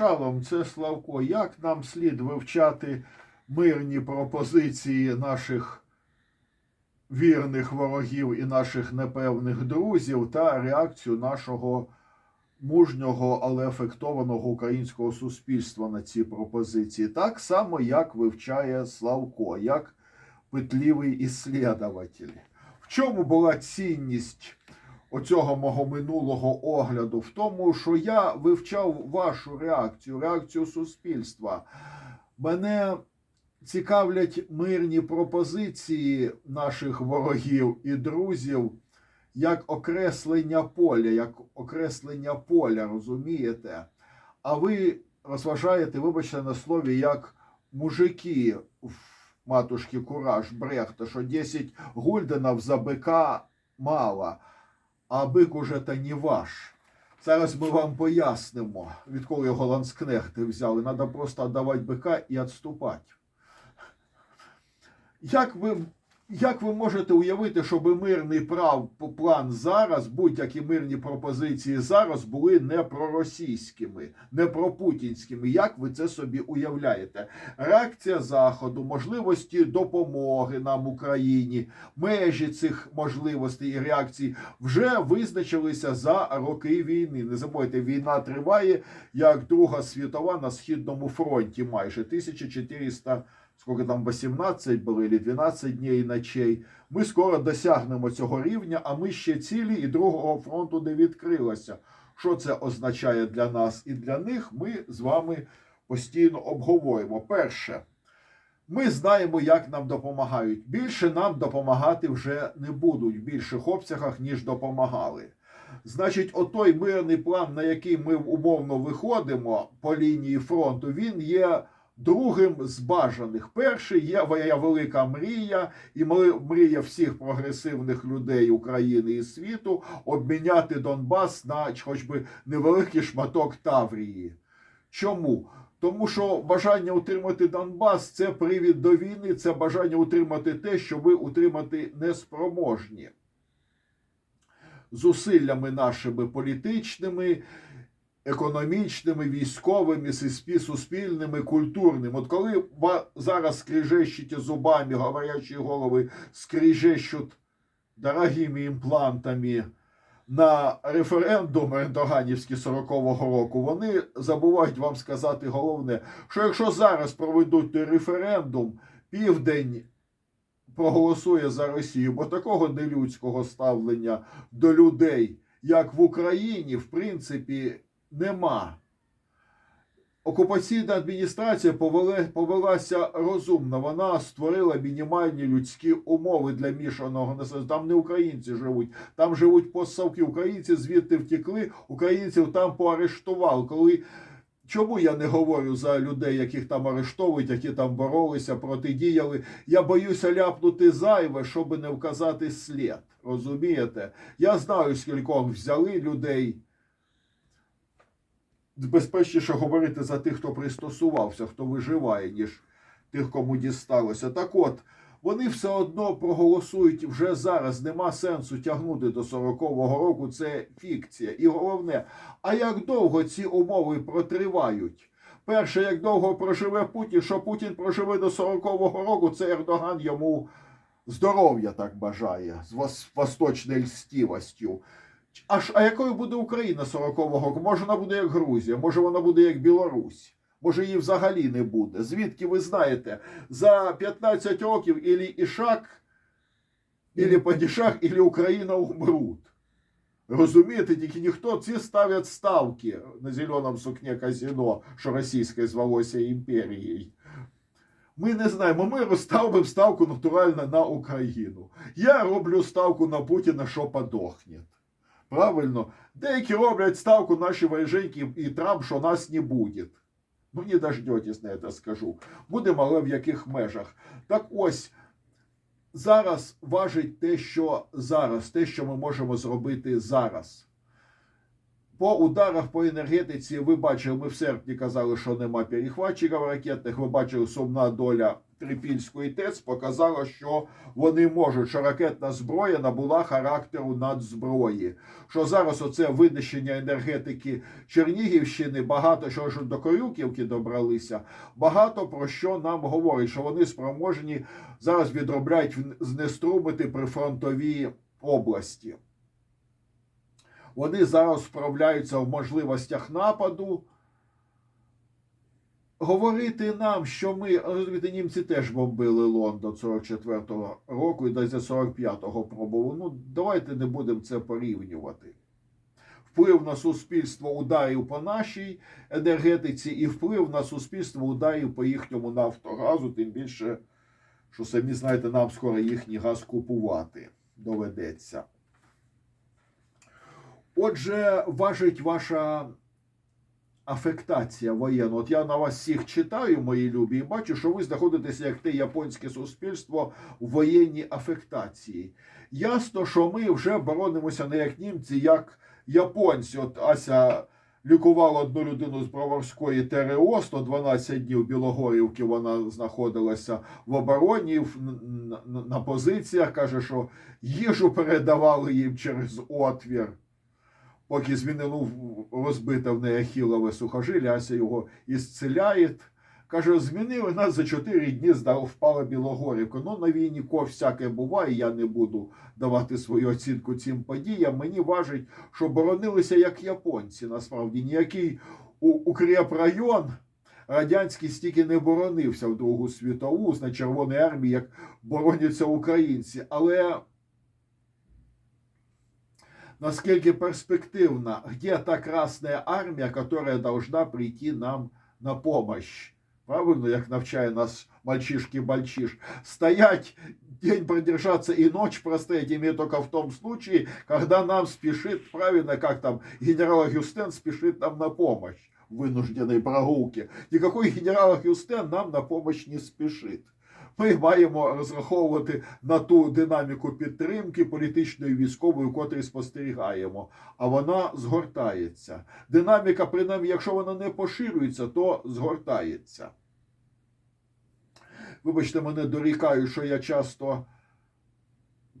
Шалом, це Славко. Як нам слід вивчати мирні пропозиції наших вірних ворогів і наших непевних друзів та реакцію нашого мужнього, але ефектованого українського суспільства на ці пропозиції? Так само, як вивчає Славко, як петлівий іслідователь. В чому була цінність? Оцього мого минулого огляду в тому, що я вивчав вашу реакцію, реакцію суспільства. Мене цікавлять мирні пропозиції наших ворогів і друзів як окреслення поля, як окреслення поля, розумієте? А ви розважаєте, вибачте на слові, як мужики в матушки Кураж Брехта, що 10 гульденів за бика мало а бик уже та не ваш. Зараз ми вам пояснимо, відколи його ланскнехти взяли. Треба просто віддавати бика і відступати. Як ви, як ви можете уявити, щоб мирний прав план зараз, будь-які мирні пропозиції зараз були не проросійськими, не пропутінськими? Як ви це собі уявляєте? Реакція Заходу, можливості допомоги нам Україні, межі цих можливостей і реакцій вже визначилися за роки війни. Не забувайте, війна триває як Друга світова на східному фронті, майже 1400 сколько там 18 було, или 12 днів і ночей. Ми скоро досягнемо цього рівня, а ми ще цілі і другого фронту не відкрилося. Що це означає для нас і для них? Ми з вами постійно обговорюємо. Перше, ми знаємо, як нам допомагають. Більше нам допомагати вже не будуть в більших обсягах, ніж допомагали. Значить, отой мирний план, на який ми умовно виходимо по лінії фронту, він є другим з бажаних. Перший є моя велика мрія, і мрія всіх прогресивних людей України і світу обміняти Донбас на хоч би невеликий шматок Таврії. Чому? Тому що бажання утримати Донбас це привід до війни, це бажання утримати те, що ви утримати неспроможні. Зусиллями нашими політичними, економічними, військовими, суспільними, культурними. От коли зараз скрижещите зубами, говорячі голови скрижещуть дорогими імплантами на референдум Ендоганівський 40-го року, вони забувають вам сказати головне, що якщо зараз проведуть референдум, південь. Проголосує за Росію, бо такого нелюдського ставлення до людей, як в Україні, в принципі, нема. Окупаційна адміністрація повела, повелася розумно. Вона створила мінімальні людські умови для мішаного населення. Там не українці живуть, там живуть постсавки. Українці звідти втекли, українців там поарештували. Коли Чому я не говорю за людей, яких там арештовують, які там боролися, протидіяли? Я боюся ляпнути зайве, щоб не вказати слід. Розумієте? Я знаю, скількох взяли людей безпечніше говорити за тих, хто пристосувався, хто виживає, ніж тих, кому дісталося. Так от, вони все одно проголосують вже зараз. Нема сенсу тягнути до 40-го року. Це фікція. І головне, а як довго ці умови протривають? Перше, як довго проживе Путін, що Путін проживе до 40-го року, це Ердоган йому здоров'я так бажає з восточною льстівостю. Аж а якою буде Україна 40-го року? Може вона буде як Грузія, може вона буде як Білорусь, може її взагалі не буде. Звідки ви знаєте, за 15 років ілі Ішак, ілі Падішах, ілі Україна умруть. Розумієте, тільки ніхто ці ставлять ставки на зеленому сукні казино, що російське звалося імперією. Ми не знаємо, ми розставимо ставку натурально на Україну. Я роблю ставку на Путіна, що подохне. Правильно, деякі роблять ставку наші воєженьки і Трамп, що нас не буде. Ну, не дождетесь на це скажу. Будемо, але в яких межах. Так ось зараз важить те, що зараз, те, що ми можемо зробити зараз. По ударах по енергетиці, ви бачили, ми в серпні казали, що нема перехватчиків ракетних. Ви бачили сумна доля Трипільської ТЕЦ показала, що вони можуть, що ракетна зброя набула характеру надзброї. Що зараз оце винищення енергетики Чернігівщини, багато що ж до Корюківки добралися, багато про що нам говорить, що вони спроможні зараз відробляють знеструмити прифронтові області. Вони зараз вправляються в можливостях нападу. Говорити нам, що ми розумієте, німці теж бомбили Лондон 44-го року і десь 45-го пробували. Ну, давайте не будемо це порівнювати. Вплив на суспільство ударів по нашій енергетиці і вплив на суспільство ударів по їхньому нафтогазу, тим більше, що самі знаєте, нам скоро їхній газ купувати доведеться. Отже, важить ваша афектація воєнна. От я на вас всіх читаю, мої любі, і бачу, що ви знаходитеся як те японське суспільство в воєнній афектації. Ясно, що ми вже боронимося не як німці, як японці. От Ася лікувала одну людину з Броварської ТРО 112 днів Білогорівки. Вона знаходилася в обороні на позиціях. каже, що їжу передавали їм через отвір. Поки змінило розбите в неї ахілове сухожилля, Ася його ісцеляє. Каже, змінили нас за 4 дні впала Білогорівка. Ну, на війні ко всяке буває, я не буду давати свою оцінку цим подіям. Мені важить, що боронилися як японці, насправді. Ніякий у- укрепрайон радянський стільки не боронився в Другу світову на Червоній армії, як бороняться українці. Але наскільки перспективна, где та Красная Армия, которая должна прийти нам на помощь? Правильно, як навчає нас мальчишки-мальчиш. Стоять, день продержаться и ночь простоять имеет только в том случае, когда нам спешит, правильно, как там генерал Гюстен спешит нам на помощь в вынужденной прогулке. Никакой генерал Гюстен нам на помощь не спешит. Ми маємо розраховувати на ту динаміку підтримки політичної військової, котрі спостерігаємо, а вона згортається. Динаміка, принаймні, якщо вона не поширюється, то згортається. Вибачте, мене дорікають, що я часто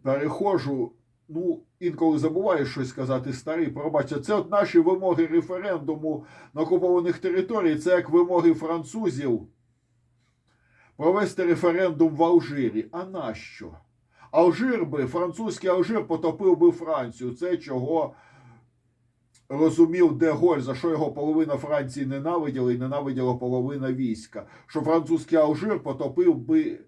перехожу. Ну, інколи забуваю щось сказати старий, пробачте. Це от наші вимоги референдуму на окупованих територіях, це як вимоги французів провести референдум в Алжирі. А нащо? Алжир би, французький Алжир потопив би Францію. Це чого розумів Деголь, за що його половина Франції ненавиділа і ненавиділа половина війська. Що французький Алжир потопив би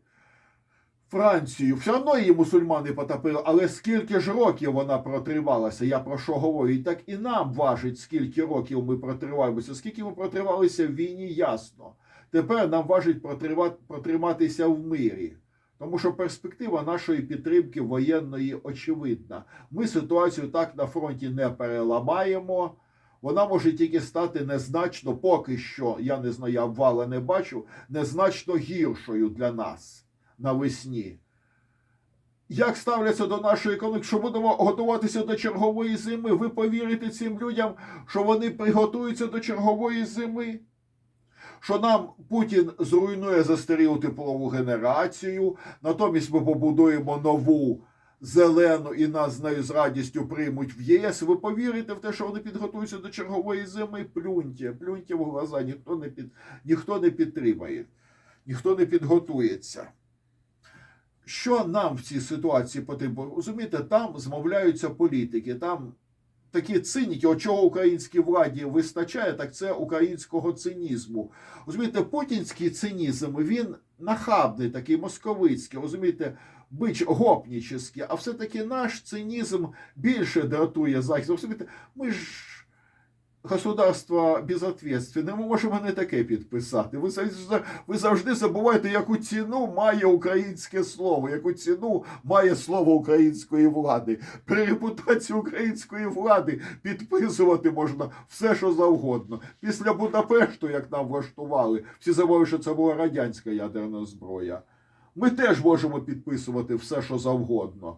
Францію. Все одно її мусульмани потопили, але скільки ж років вона протривалася? Я про що говорю? І так і нам важить, скільки років ми протриваємося. Скільки ми протривалися в війні, ясно. Тепер нам важить протриматися в мирі. Тому що перспектива нашої підтримки воєнної очевидна. Ми ситуацію так на фронті не переламаємо. Вона може тільки стати незначно, поки що, я не знаю, я обвала не бачу, незначно гіршою для нас навесні. Як ставляться до нашої економіки, що будемо готуватися до чергової зими? Ви повірите цим людям, що вони приготуються до чергової зими? Що нам Путін зруйнує застарілу теплову генерацію, натомість ми побудуємо нову зелену і нас з нею з радістю приймуть в ЄС. Ви повірите в те, що вони підготуються до чергової зими? Плюньте, плюньте в глаза, ніхто не, під, ніхто не підтримає, ніхто не підготується. Що нам в цій ситуації потрібно? Розумієте, там змовляються політики, там такі циніки, чого українській владі вистачає, так це українського цинізму. Розумієте, путінський цинізм, він нахабний, такий московицький, розумієте, бич гопніческий, а все-таки наш цинізм більше дратує захист. Розумієте, ми ж государство безответственне, ми можемо не таке підписати. Ви, ви завжди забуваєте, яку ціну має українське слово, яку ціну має слово української влади. При репутації української влади підписувати можна все, що завгодно. Після Будапешту, як нам влаштували, всі забули, що це була радянська ядерна зброя. Ми теж можемо підписувати все, що завгодно.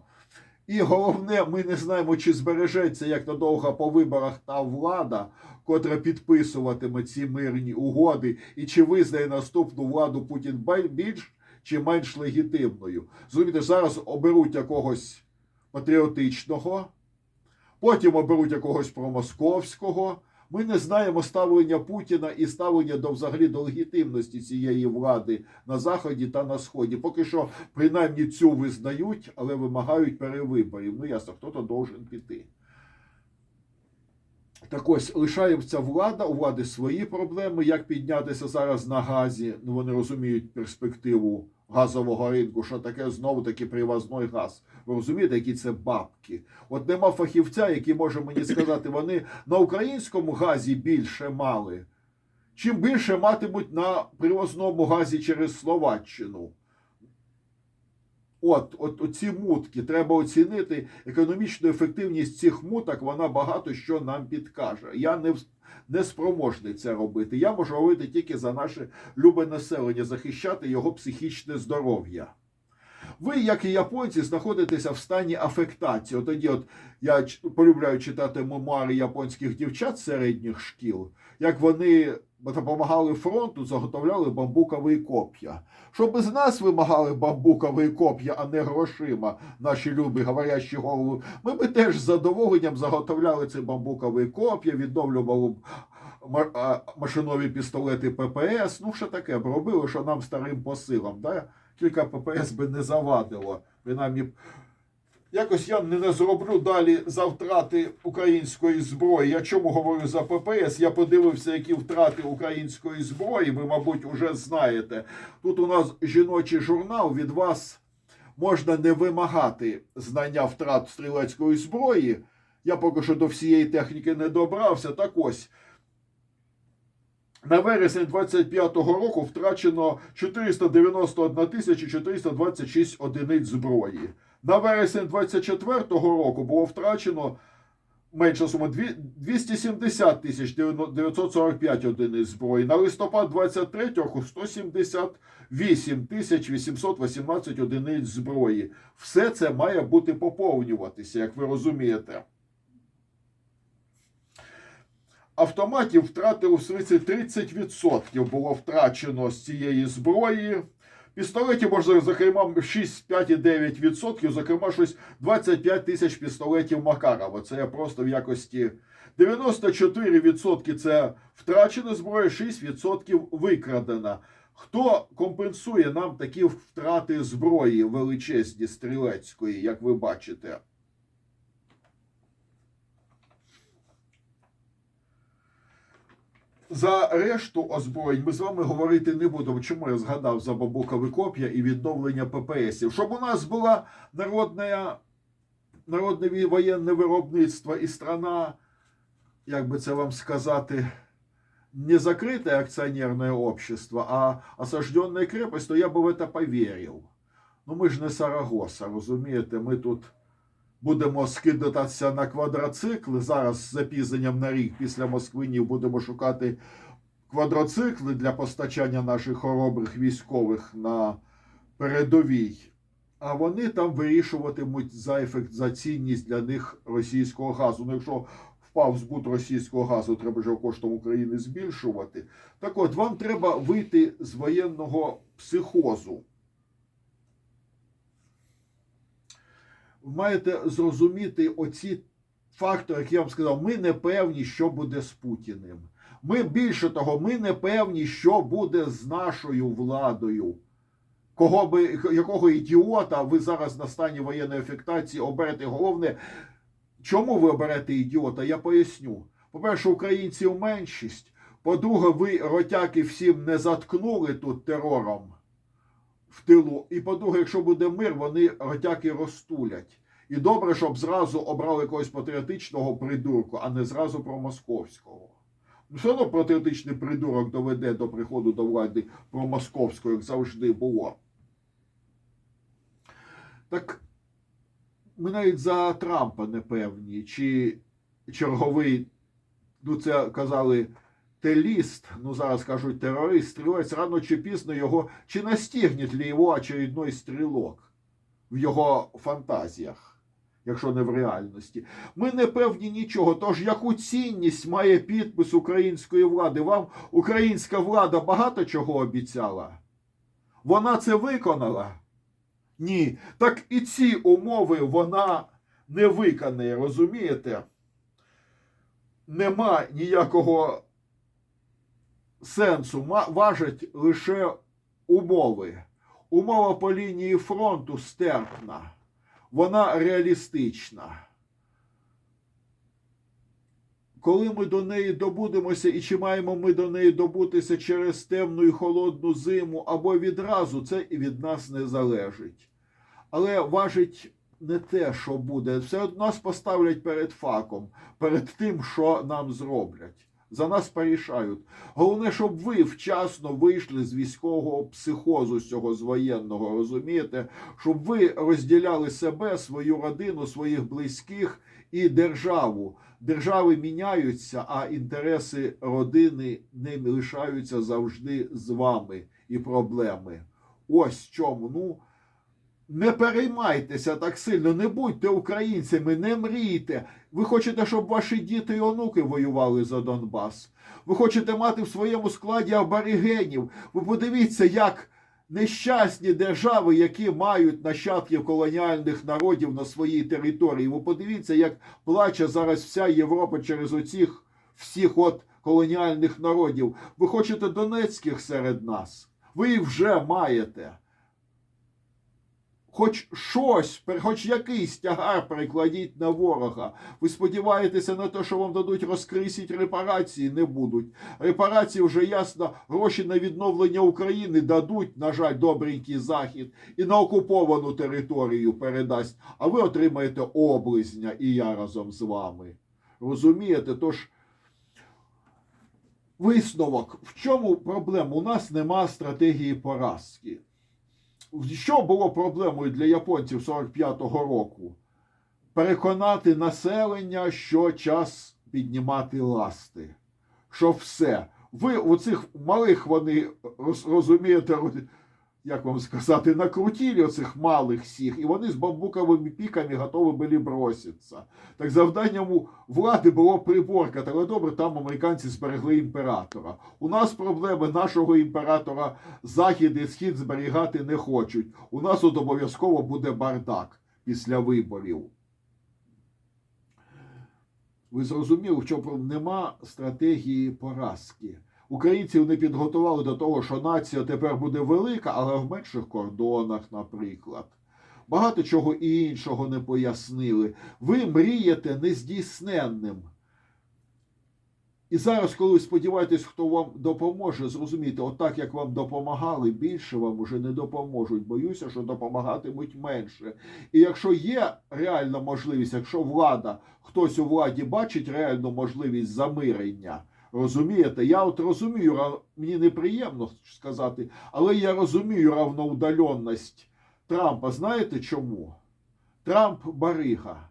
І головне, ми не знаємо, чи збережеться як надовго по виборах та влада, котра підписуватиме ці мирні угоди, і чи визнає наступну владу Путін більш чи менш легітимною. Зрозумієте, зараз оберуть якогось патріотичного, потім оберуть якогось промосковського. Ми не знаємо ставлення Путіна і ставлення до взагалі до легітимності цієї влади на заході та на сході. Поки що, принаймні, цю визнають, але вимагають перевиборів. Ну ясно, хто-то должен піти. Так ось лишається влада, у влади свої проблеми. Як піднятися зараз на газі? Ну вони розуміють перспективу газового ринку, що таке знову таки привозний газ. Ви розумієте, які це бабки? От нема фахівця, який може мені сказати, вони на українському газі більше мали. Чим більше матимуть на привозному газі через Словаччину. От, от, от ці мутки треба оцінити економічну ефективність цих муток. Вона багато що нам підкаже. Я не не спроможний це робити. Я можу робити тільки за наше любе населення, захищати його психічне здоров'я. Ви, як і японці, знаходитеся в стані афектації. От тоді, от я полюбляю читати мемуари японських дівчат середніх шкіл, як вони допомагали фронту, заготовляли бамбукові коп'я. Щоб з нас вимагали бамбукові коп'я, а не грошима, наші любі говорящі голови, ми би теж з задоволенням заготовляли ці бамбукові коп'я, відновлювали б машинові пістолети ППС. Ну, що таке б робили, що нам старим по силам. Да? Кілька ППС би не завадило. Принаймні, якось я не зроблю далі за втрати української зброї. Я чому говорю за ППС? Я подивився, які втрати української зброї. Ви, мабуть, вже знаєте. Тут у нас жіночий журнал від вас можна не вимагати знання втрат стрілецької зброї. Я поки що до всієї техніки не добрався. Так ось. На вересень 25-го року втрачено 491 тисячі 426 одиниць зброї. На вересень 24-го року було втрачено менша сума 270 тисяч 945 одиниць зброї. На листопад 23-го 178 тисяч 818 одиниць зброї. Все це має бути поповнюватися, як ви розумієте. Автоматів втратили в свиці 30% було втрачено з цієї зброї. Пістолетів, можна, зокрема, 6, 5,9%, зокрема, щось 25 тисяч пістолетів Макарова. Це просто в якості 94% це втрачена зброя, 6% викрадена. Хто компенсує нам такі втрати зброї величезні стрілецької, як ви бачите? За решту озброєнь ми з вами говорити не будемо. Чому я згадав за бабукові коп'я і відновлення ППСів? Щоб у нас була народне, народне воєнне виробництво і страна, як би це вам сказати, не закрытое акционерное общество, а осажденная крепость, то я би в це повірив. Ну ми ж не Сарагоса, розумієте, ми тут будемо скидатися на квадроцикли. Зараз з запізненням на рік після Москвинів будемо шукати квадроцикли для постачання наших хоробрих військових на передовій. А вони там вирішуватимуть за ефект за цінність для них російського газу. Ну, якщо впав збут російського газу, треба його коштом України збільшувати. Так от, вам треба вийти з воєнного психозу. Маєте зрозуміти оці фактори, які я вам сказав. Ми не певні, що буде з Путіним. Ми більше того, ми не певні, що буде з нашою владою. Кого би, якого ідіота ви зараз на стані воєнної ефектації оберете? Головне, чому ви оберете ідіота? Я поясню. По-перше, українців меншість. По-друге, ви ротяки всім не заткнули тут терором в тилу. І по-друге, якщо буде мир, вони ротяки розтулять. І добре, щоб зразу обрали якогось патріотичного придурку, а не зразу про московського. Ну, все одно патріотичний придурок доведе до приходу до влади про московського, як завжди було. Так ми навіть за Трампа не певні, чи черговий, ну це казали теліст, ну зараз кажуть терорист, стрілець, рано чи пізно його, чи настигне ли його очередной стрілок в його фантазіях, якщо не в реальності. Ми не певні нічого. Тож яку цінність має підпис української влади? Вам українська влада багато чого обіцяла? Вона це виконала? Ні. Так і ці умови вона не виконає, розумієте? Нема ніякого сенсу. Важать лише умови. Умова по лінії фронту стерпна, вона реалістична. Коли ми до неї добудемося, і чи маємо ми до неї добутися через темну і холодну зиму або відразу, це і від нас не залежить. Але важить не те, що буде. Все одно нас поставлять перед факом, перед тим, що нам зроблять. За нас порішають. Головне, щоб ви вчасно вийшли з військового психозу, з цього з воєнного, розумієте? Щоб ви розділяли себе, свою родину, своїх близьких і державу. Держави міняються, а інтереси родини не лишаються завжди з вами і проблеми. Ось чому. Ну, не переймайтеся так сильно, не будьте українцями, не мрійте. Ви хочете, щоб ваші діти і онуки воювали за Донбас. Ви хочете мати в своєму складі аборигенів. Ви подивіться, як нещасні держави, які мають нащадків колоніальних народів на своїй території. Ви подивіться, як плаче зараз вся Європа через оцих всіх от колоніальних народів. Ви хочете донецьких серед нас. Ви їх вже маєте хоч щось, хоч якийсь тягар перекладіть на ворога. Ви сподіваєтеся на те, що вам дадуть розкрисіть репарації? Не будуть. Репарації вже ясно, гроші на відновлення України дадуть, на жаль, добренький захід і на окуповану територію передасть. А ви отримаєте облизня і я разом з вами. Розумієте? Тож. Висновок. В чому проблема? У нас нема стратегії поразки. Що було проблемою для японців 45-го року? Переконати населення, що час піднімати ласти. Що все. Ви у цих малих вони розумієте, роз- як вам сказати, накрутили оцих малих всіх, і вони з бамбуковими піками готові були броситися. Так завданням у влади було приборкати, але добре, там американці зберегли імператора. У нас проблеми нашого імператора захід і схід зберігати не хочуть. У нас от обов'язково буде бардак після виборів. Ви зрозуміли, що про- нема стратегії поразки. Українців не підготували до того, що нація тепер буде велика, але в менших кордонах, наприклад. Багато чого іншого не пояснили. Ви мрієте нездійсненним. І зараз, коли ви сподіваєтесь, хто вам допоможе, зрозумійте, отак як вам допомагали, більше вам уже не допоможуть. Боюся, що допомагатимуть менше. І якщо є реальна можливість, якщо влада, хтось у владі бачить реальну можливість замирення, розумієте, я от розумію, мені неприємно сказати, але я розумію равноудаленність Трампа. Знаєте чому? Трамп барига.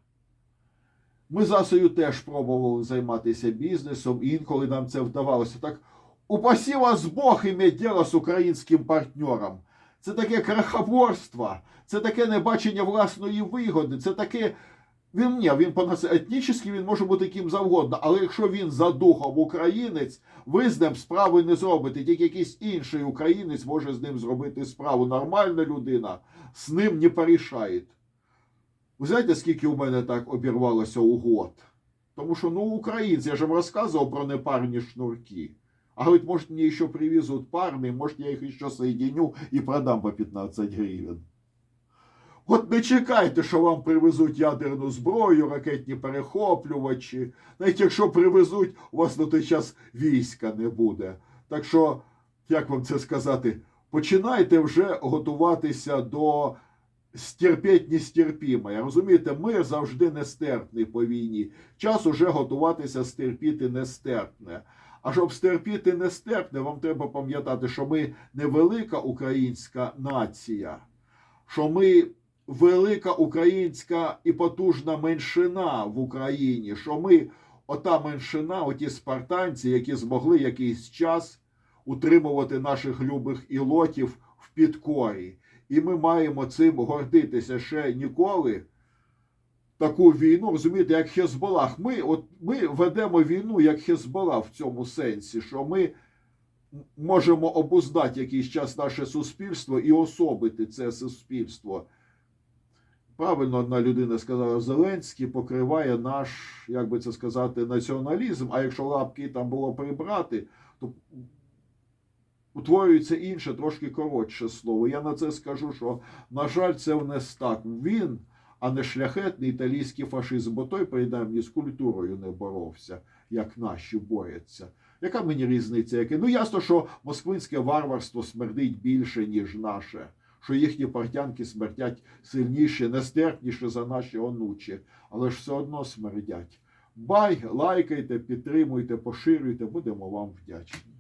Ми з Асою теж пробували займатися бізнесом, інколи нам це вдавалося. Так упасі вас Бог іметь діло з українським партнером. Це таке крахоборство, це таке небачення власної вигоди, це таке. Він ні, він по нас етнічний, він може бути ким завгодно, але якщо він за духом українець, ви з ним справи не зробите. Тільки якийсь інший українець може з ним зробити справу. Нормальна людина з ним не порішає. Ви знаєте, скільки у мене так обірвалося угод? Тому що, ну, українці, я же вам розказував про непарні шнурки. А говорит, может, мне еще привезут парные, может, я их еще соединю и продам по 15 гривень. От не чекайте, що вам привезуть ядерну зброю, ракетні перехоплювачі. Навіть якщо привезуть, у вас на той час війська не буде. Так що, як вам це сказати, починайте вже готуватися до стерпіть нестерпіме. Розумієте, мир завжди нестерпний по війні. Час уже готуватися стерпіти нестерпне. А щоб стерпіти нестерпне, вам треба пам'ятати, що ми не велика українська нація, що ми велика українська і потужна меншина в Україні, що ми ота меншина, оті спартанці, які змогли якийсь час утримувати наших любих ілотів в підкорі. І ми маємо цим гордитися ще ніколи. Таку війну, розумієте, як Хезболах. Ми, от, ми ведемо війну як Хезбола в цьому сенсі, що ми можемо обуздати якийсь час наше суспільство і особити це суспільство. Правильно одна людина сказала, Зеленський покриває наш, як би це сказати, націоналізм, а якщо лапки там було прибрати, то утворюється інше, трошки коротше слово. Я на це скажу, що, на жаль, це в нас так. Він, а не шляхетний італійський фашизм, бо той, принаймні, з культурою не боровся, як наші борються. Яка мені різниця? Яке? Ну, ясно, що москвинське варварство смердить більше, ніж наше. Що їхні портянки смертять сильніше, нестерпніше за наші онучі, але ж все одно смердять. Бай, лайкайте, підтримуйте, поширюйте, будемо вам вдячні.